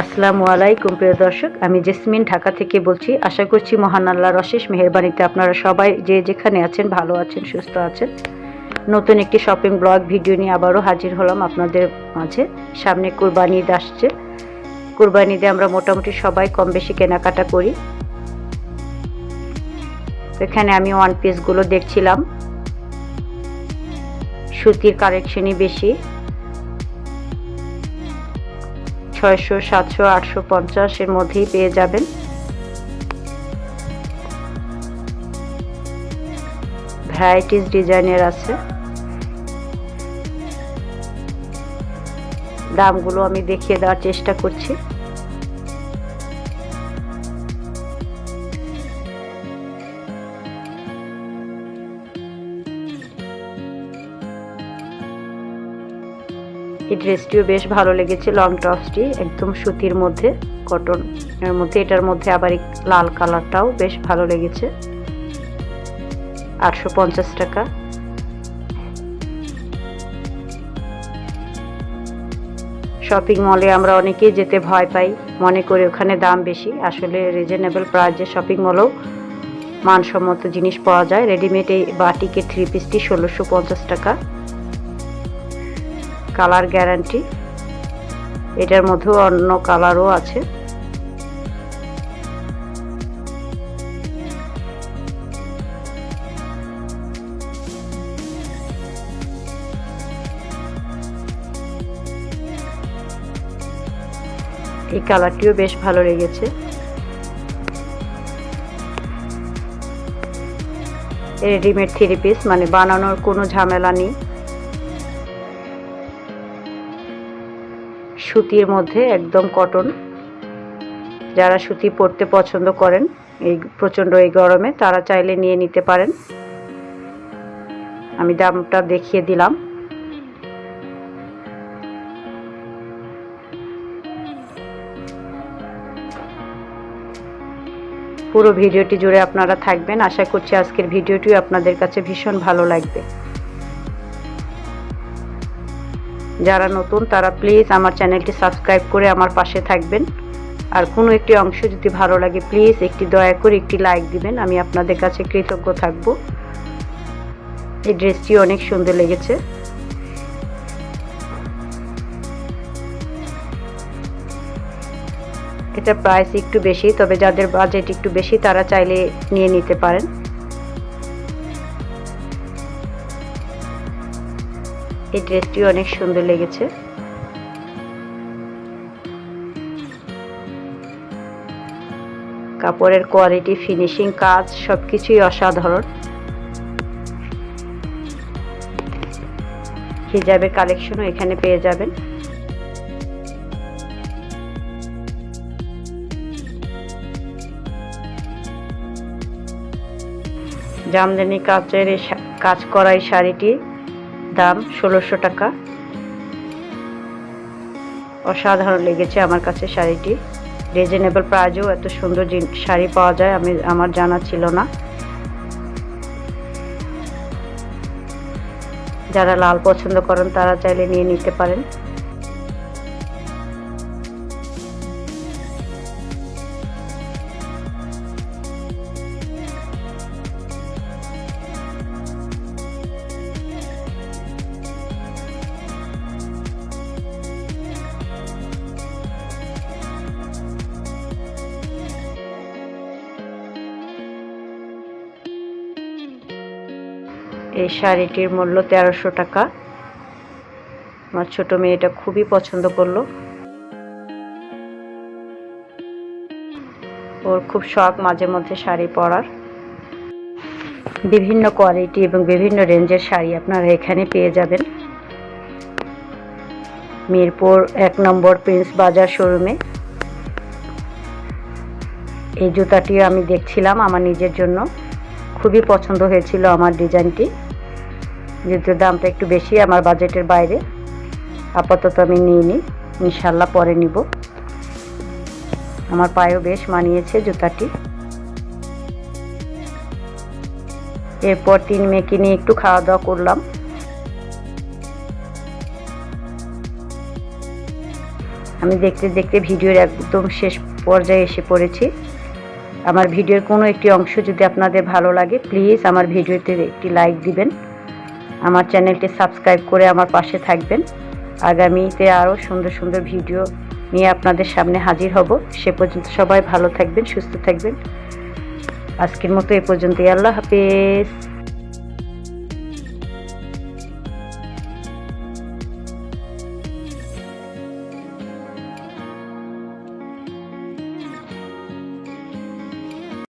আসসালামু আলাইকুম, প্রিয় দর্শক। আমি জেসমিন ঢাকা থেকে বলছি, আশা করছি মহান আল্লাহর অশেষ মেহেরবানিতে আপনারা সবাই যে যেখানে আছেন, ভালো আছেন, সুস্থ আছেন। নতুন একটি শপিং ব্লগ ভিডিও নিয়ে আবারও হাজির হলাম আপনাদের মাঝে। সামনে কুরবানি ঈদ আসছে। কুরবানি ঈদে আমরা মোটামুটি সবাই কম বেশি কেনাকাটা করি। এখানে আমি ওয়ান পিসগুলো দেখছিলাম। সুতির কালেকশনই বেশি। ছয়শো, সাতশো, আটশো পঞ্চাশের মধ্যেই পেয়ে যাবেন। ভ্যারাইটিস ডিজাইনের আছে। দামগুলো আমি দেখিয়ে দেওয়ার চেষ্টা করছি। এই ড্রেসটিও বেশ ভালো লেগেছে লং টপসটি একদম সুতির মধ্যে কটন এর মধ্যে। এটার মধ্যে আবার লাল কালারটাও বেশ ভালো লেগেছে। আটশো পঞ্চাশ টাকা। শপিং মলে আমরা অনেকেই যেতে ভয় পাই, মনে করি ওখানে দাম বেশি। আসলে রিজনেবল প্রাইজে শপিং মলেও মানসম্মত জিনিস পাওয়া যায়। রেডিমেড এই বাটিকের থ্রি পিসটি ষোলোশো পঞ্চাশ টাকা। Colour guarantee. এটার মধ্যেও অন্য কালারও আছে। এই কালারটিও বেশ ভালো লেগেছে। রেডিমেড থ্রি পিস মানে বানানোর কোনো ঝামেলা নেই। সুতির মধ্যে একদম কটন যারা সুতি পরতে পছন্দ করেন, এই প্রচণ্ড এই গরমে, তারা চাইলে নিয়ে নিতে পারেন। আমি দামটা দেখিয়ে দিলাম। পুরো ভিডিওটি জুড়ে আপনারা থাকবেন। আশা করছি আজকের ভিডিওটি আপনাদের কাছে ভীষণ ভালো লাগবে। যারা নতুন, তারা প্লিজ আমার চ্যানেলটি সাবস্ক্রাইব করে আমার পাশে থাকবেন। আর কোনো একটি অংশ যদি ভালো লাগে প্লিজ একটি দয়া করে একটি লাইক দিবেন, আমি আপনাদের কাছে কৃতজ্ঞ থাকব। এই ড্রেসটি অনেক সুন্দর লেগেছে। এটা প্রাইস একটু বেশি, তবে যাদের বাজেট একটু বেশি, তারা চাইলে নিয়ে নিতে পারেন। এই ড্রেসটি অনেক সুন্দর লেগেছে। কাপড়ের কোয়ালিটি ফিনিশিং কাজ সবকিছুই অসাধারণ। হিজাবের কালেকশনও এখানে পেয়ে যাবেন। জামদানি কাচের কাজ করা এই শাড়িটি দাম ষোলোশো টাকা। অসাধারণ লেগেছে আমার কাছে শাড়িটি। রিজনেবল প্রাইজেও এত সুন্দর শাড়ি পাওয়া যায়, আমি, আমার জানা ছিল না। যারা লাল পছন্দ করেন, তারা চাইলে নিয়ে নিতে পারেন। এই শাড়িটির মূল্য তেরোশো টাকা। আমার ছোট মেয়েটা খুবই পছন্দ করল। ওর খুব শখ মাঝে মধ্যে শাড়ি পরার। বিভিন্ন কোয়ালিটি এবং বিভিন্ন রেঞ্জের শাড়ি আপনারা এখানে পেয়ে যাবেন। মিরপুর এক নম্বর প্রিন্স বাজার শোরুমে। এই জুতাটিও আমি দেখছিলাম আমার নিজের জন্য। খুবই পছন্দ হয়েছিল আমার ডিজাইনটি। যেহেতু দামটা একটু বেশি, আমার বাজেটের বাইরে। আপাতত আমি নিই। ইনশাল্লাহ পরে নিব। আমার পায়েও বেশ মানিয়েছে জুতাটি। এরপর তিন মেয়েকে নিয়ে একটু খাওয়া দাওয়া করলাম। আমি দেখতে দেখতে ভিডিওর একদম শেষ পর্যায়ে এসে পড়েছি। আমার ভিডিওর কোনো একটি অংশ যদি আপনাদের ভালো লাগে প্লিজ আমার ভিডিওতে একটি লাইক দিবেন। আমার চ্যানেলটি সাবস্ক্রাইব করে আমার পাশে থাকবেন। আগামীতে আরও সুন্দর সুন্দর ভিডিও নিয়ে আপনাদের সামনে হাজির হব। সে পর্যন্ত সবাই ভালো থাকবেন, সুস্থ থাকবেন। আজকের মতো এ পর্যন্তই। আল্লাহ হাফেজ।